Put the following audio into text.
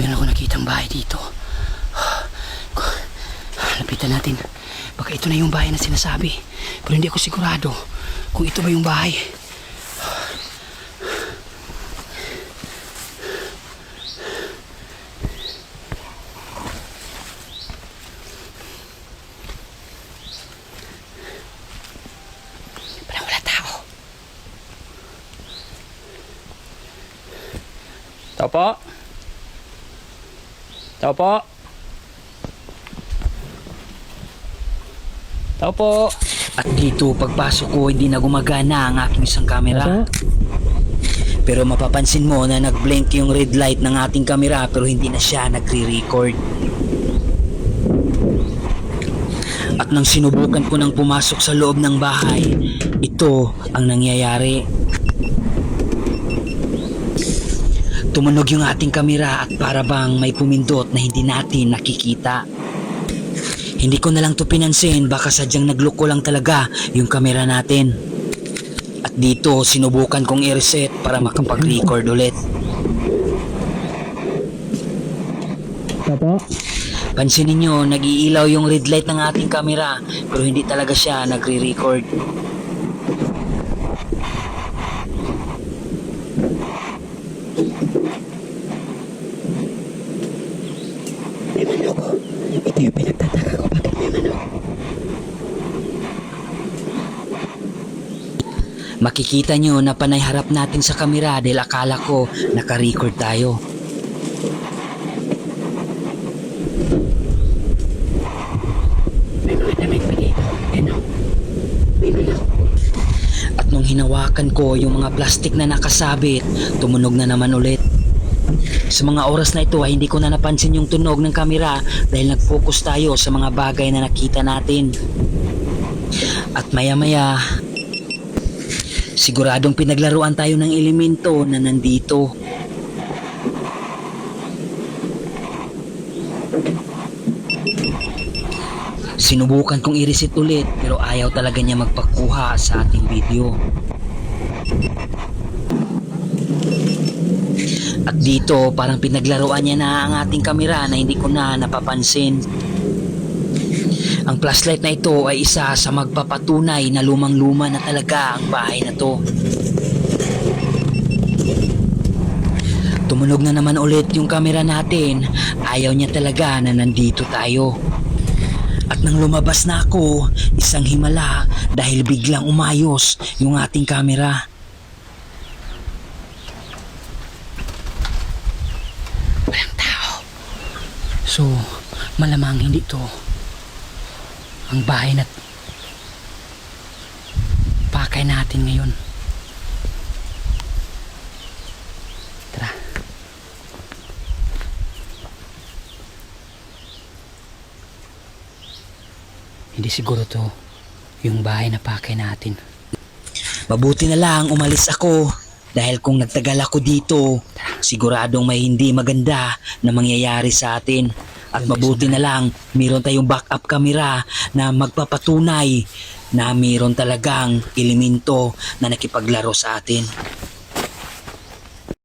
Meron ako nakitang bahay dito. Lapitan natin. Baka ito na yung bahay na sinasabi. Pero hindi ako sigurado kung ito ba yung bahay. Wala tao. Tao po. Tao po. Tao po. At dito, pagpasok ko, hindi na gumagana ang aking isang camera. Pero mapapansin mo na nag-blink yung red light ng ating camera pero hindi na siya nagre-record. At nang sinubukan ko nang pumasok sa loob ng bahay, ito ang nangyayari. Tumunog yung ating kamera at para bang may pumindot na hindi natin nakikita. Hindi ko na lang to pinansin, baka sadyang nagloko lang talaga yung kamera natin. At dito, sinubukan kong i-reset para makapag-record ulit. Opo. Pansinin nyo, nag-iilaw yung red light ng ating kamera pero hindi talaga siya nagre-record. Ito yung pinagtataka ko. Bakit may? Makikita nyo na panay harap natin sa kamera dahil akala ko naka-record tayo. May mga damit pa dito. Ano? May manok. At nung hinawakan ko yung mga plastic na nakasabit, tumunog na naman ulit. Sa mga oras na ito ay hindi ko na napansin yung tunog ng kamera dahil nag-focus tayo sa mga bagay na nakita natin. At maya maya, siguradong pinaglaruan tayo ng elemento na nandito. Sinubukan kong i-reset ulit pero ayaw talaga niya magpakuha sa ating video. At dito parang pinaglaruan niya na ang ating kamera na hindi ko na napapansin. Ang flashlight na ito ay isa sa magpapatunay na lumang-luma na talaga ang bahay na to. Tumunog na naman ulit yung kamera natin. Ayaw niya talaga na nandito tayo. At nang lumabas na ako, isang himala dahil biglang umayos yung ating kamera. Walang tao. So, malamang hindi to ang bahay na pakay natin ngayon. Hindi siguro to yung bahay na pakay natin. Mabuti na lang umalis ako dahil kung nagtagal ako dito, siguradong may hindi maganda na mangyayari sa atin. At mabuti na lang, meron tayong backup camera na magpapatunay na meron talagang elemento na nakipaglaro sa atin.